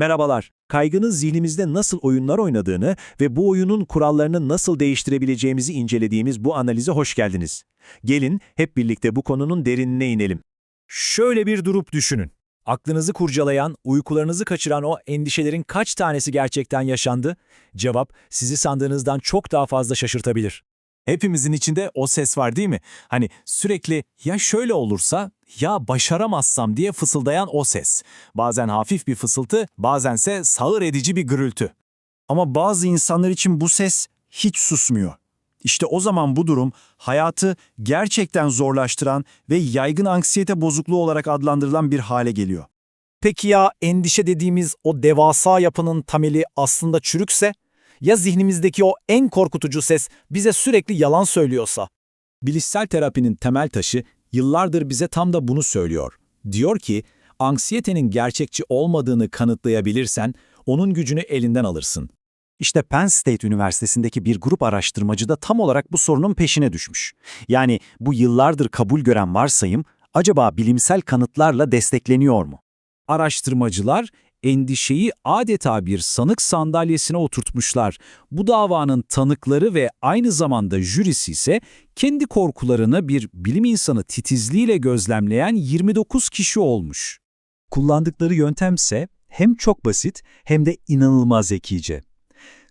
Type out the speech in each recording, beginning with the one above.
Merhabalar. Kaygının zihnimizde nasıl oyunlar oynadığını ve bu oyunun kurallarını nasıl değiştirebileceğimizi incelediğimiz bu analize hoş geldiniz. Gelin hep birlikte bu konunun derinine inelim. Şöyle bir durup düşünün. Aklınızı kurcalayan, uykularınızı kaçıran o endişelerin kaç tanesi gerçekten yaşandı? Cevap, sizi sandığınızdan çok daha fazla şaşırtabilir. Hepimizin içinde o ses var değil mi? Hani sürekli ya şöyle olursa, ya başaramazsam diye fısıldayan o ses. Bazen hafif bir fısıltı, bazense sağır edici bir gürültü. Ama bazı insanlar için bu ses hiç susmuyor. İşte o zaman bu durum hayatı gerçekten zorlaştıran ve yaygın anksiyete bozukluğu olarak adlandırılan bir hale geliyor. Peki ya endişe dediğimiz o devasa yapının temeli aslında çürükse? Ya zihnimizdeki o en korkutucu ses bize sürekli yalan söylüyorsa? Bilişsel terapinin temel taşı yıllardır bize tam da bunu söylüyor. Diyor ki, anksiyetenin gerçekçi olmadığını kanıtlayabilirsen onun gücünü elinden alırsın. İşte Penn State Üniversitesi'ndeki bir grup araştırmacı da tam olarak bu sorunun peşine düşmüş. Yani bu yıllardır kabul gören varsayım acaba bilimsel kanıtlarla destekleniyor mu? Araştırmacılar endişeyi adeta bir sanık sandalyesine oturtmuşlar. Bu davanın tanıkları ve aynı zamanda jürisi ise kendi korkularını bir bilim insanı titizliğiyle gözlemleyen 29 kişi olmuş. Kullandıkları yöntemse hem çok basit hem de inanılmaz zekice.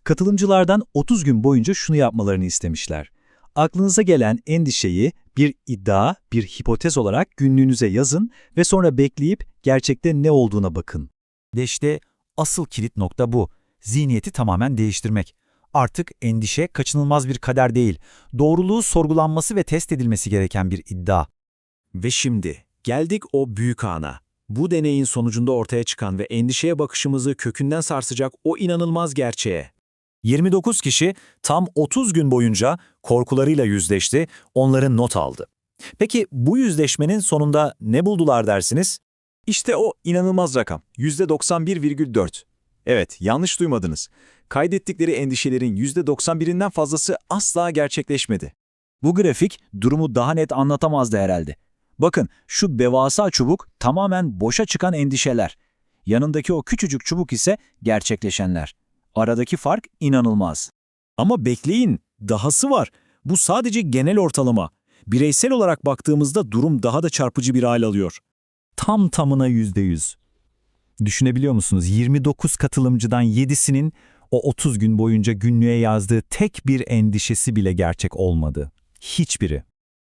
Katılımcılardan 30 gün boyunca şunu yapmalarını istemişler. Aklınıza gelen endişeyi bir iddia, bir hipotez olarak günlüğünüze yazın ve sonra bekleyip gerçekte ne olduğuna bakın. Ve işte asıl kilit nokta bu. Zihniyeti tamamen değiştirmek. Artık endişe kaçınılmaz bir kader değil, doğruluğu sorgulanması ve test edilmesi gereken bir iddia. Ve şimdi geldik o büyük ana. Bu deneyin sonucunda ortaya çıkan ve endişeye bakışımızı kökünden sarsacak o inanılmaz gerçeğe. 29 kişi tam 30 gün boyunca korkularıyla yüzleşti, onların not aldı. Peki bu yüzleşmenin sonunda ne buldular dersiniz? İşte o inanılmaz rakam. %91,4. Evet, yanlış duymadınız. Kaydettikleri endişelerin %91'inden fazlası asla gerçekleşmedi. Bu grafik durumu daha net anlatamazdı herhalde. Bakın şu devasa çubuk tamamen boşa çıkan endişeler. Yanındaki o küçücük çubuk ise gerçekleşenler. Aradaki fark inanılmaz. Ama bekleyin, dahası var. Bu sadece genel ortalama. Bireysel olarak baktığımızda durum daha da çarpıcı bir hal alıyor. Tam tamına yüzde yüz. Düşünebiliyor musunuz? 29 katılımcıdan 7'sinin o 30 gün boyunca günlüğe yazdığı tek bir endişesi bile gerçek olmadı. Hiçbiri.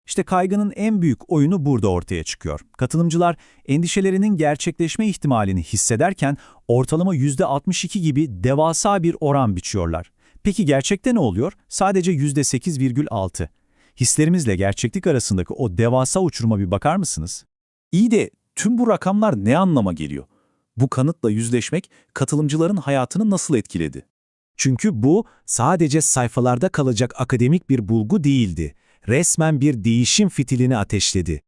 İşte kaygının en büyük oyunu burada ortaya çıkıyor. Katılımcılar endişelerinin gerçekleşme ihtimalini hissederken ortalama %62 gibi devasa bir oran biçiyorlar. Peki gerçekte ne oluyor? Sadece %8,6. Hislerimizle gerçeklik arasındaki o devasa uçuruma bir bakar mısınız? İyi de tüm bu rakamlar ne anlama geliyor? Bu kanıtla yüzleşmek katılımcıların hayatını nasıl etkiledi? Çünkü bu sadece sayfalarda kalacak akademik bir bulgu değildi. Resmen bir değişim fitilini ateşledi.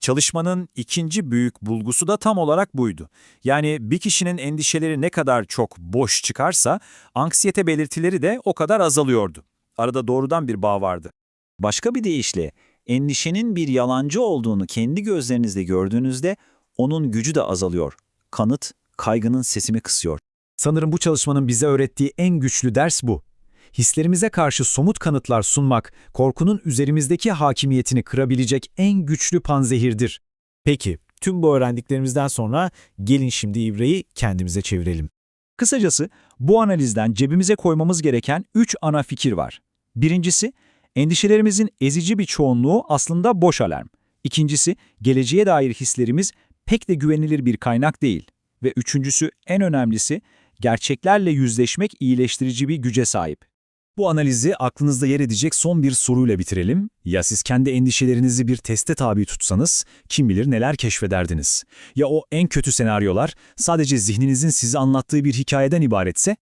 Çalışmanın ikinci büyük bulgusu da tam olarak buydu. Yani bir kişinin endişeleri ne kadar çok boş çıkarsa, anksiyete belirtileri de o kadar azalıyordu. Arada doğrudan bir bağ vardı. Başka bir deyişle, endişenin bir yalancı olduğunu kendi gözlerinizle gördüğünüzde onun gücü de azalıyor. Kanıt, kaygının sesimi kısıyor. Sanırım bu çalışmanın bize öğrettiği en güçlü ders bu. Hislerimize karşı somut kanıtlar sunmak, korkunun üzerimizdeki hakimiyetini kırabilecek en güçlü panzehirdir. Peki, tüm bu öğrendiklerimizden sonra gelin şimdi ibreyi kendimize çevirelim. Kısacası bu analizden cebimize koymamız gereken 3 ana fikir var. Birincisi, endişelerimizin ezici bir çoğunluğu aslında boş alarm. İkincisi, geleceğe dair hislerimiz pek de güvenilir bir kaynak değil. Ve üçüncüsü, en önemlisi, gerçeklerle yüzleşmek iyileştirici bir güce sahip. Bu analizi aklınızda yer edecek son bir soruyla bitirelim. Ya siz kendi endişelerinizi bir teste tabi tutsanız, kim bilir neler keşfederdiniz? Ya o en kötü senaryolar sadece zihninizin size anlattığı bir hikayeden ibaretse?